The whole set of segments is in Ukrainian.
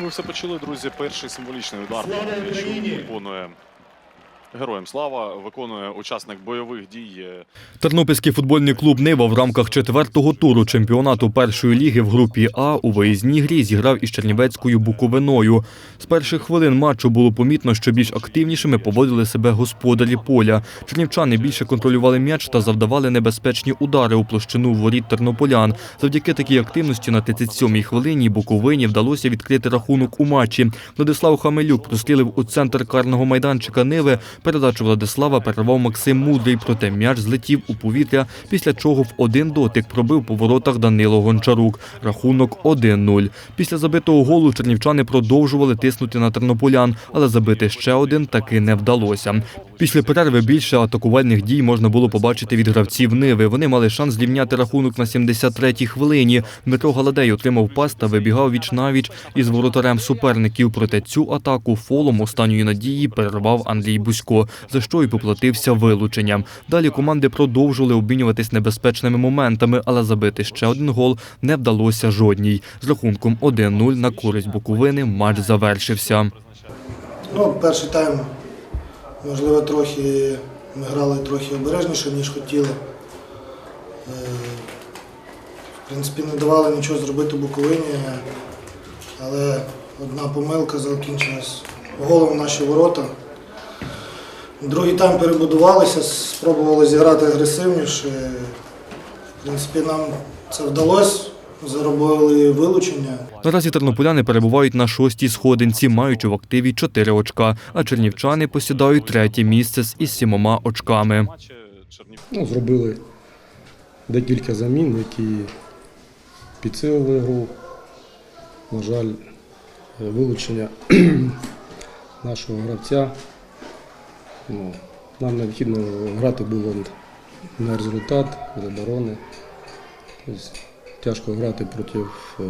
ви все почули, друзі, перший символічний удар Слава Україні! виконує героям слава, виконує учасник бойових дій. е, Тернопільський футбольний клуб Нива в рамках четвертого туру чемпіонату першої ліги в групі А у виїзній грі зіграв із Чернівецькою Буковиною. З перших хвилин матчу було помітно, що більш активнішими поводили себе господарі поля. Чернівчани більше контролювали м'яч та завдавали небезпечні удари у площину воріт тернополян. Завдяки такій активності на 37-й хвилині Буковині вдалося відкрити рахунок у матчі. Владислав Хамелюк прострілив у центр карного майданчика Ниви. Передачу Владислава перервав Максим Мудрий, проте м'яч злетів у повітря, після чого в один дотик пробив по воротах Данило Гончарук. Рахунок 1-0. Після забитого голу чернівчани продовжували тиснути на тернополян, але забити ще один таки не вдалося. Після перерви більше атакувальних дій можна було побачити від гравців Ниви. Вони мали шанс зрівняти рахунок на 73-й хвилині. Дмитро Галадей отримав пас та вибігав віч навіч із воротарем суперників. Проте цю атаку фолом останньої надії перервав Андрій Бусько, за що й поплатився вилученням. Далі команди продовжували обмінюватись небезпечними моментами, але забити ще один гол не вдалося жодній. З рахунком 1-0 на користь Буковини матч завершився. Ну, перший тайм, можливо, трохи ми грали трохи обережніше, ніж хотіли. Е, В принципі, не давали нічого зробити Буковині, але одна помилка закінчилась голом наші ворота. Другий тайм перебудувалися, спробували зіграти агресивніше. В принципі, нам це вдалося, заробили вилучення. Наразі тернополяни перебувають на шостій сходинці, маючи в активі 4 очка, а чернівчани посідають третє місце з із сімома очками. Ну, зробили декілька замін, які підсилили гру. На жаль, е, вилучення нашого гравця. Ну, нам необхідно грати було на результат з оборони. Тобто, тяжко грати проти е,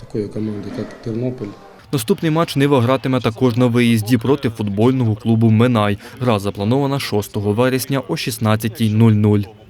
такої команди, як Тернопіль. Наступний матч Нива гратиме також на виїзді проти футбольного клубу Минай. Гра запланована 6 вересня о 16.00.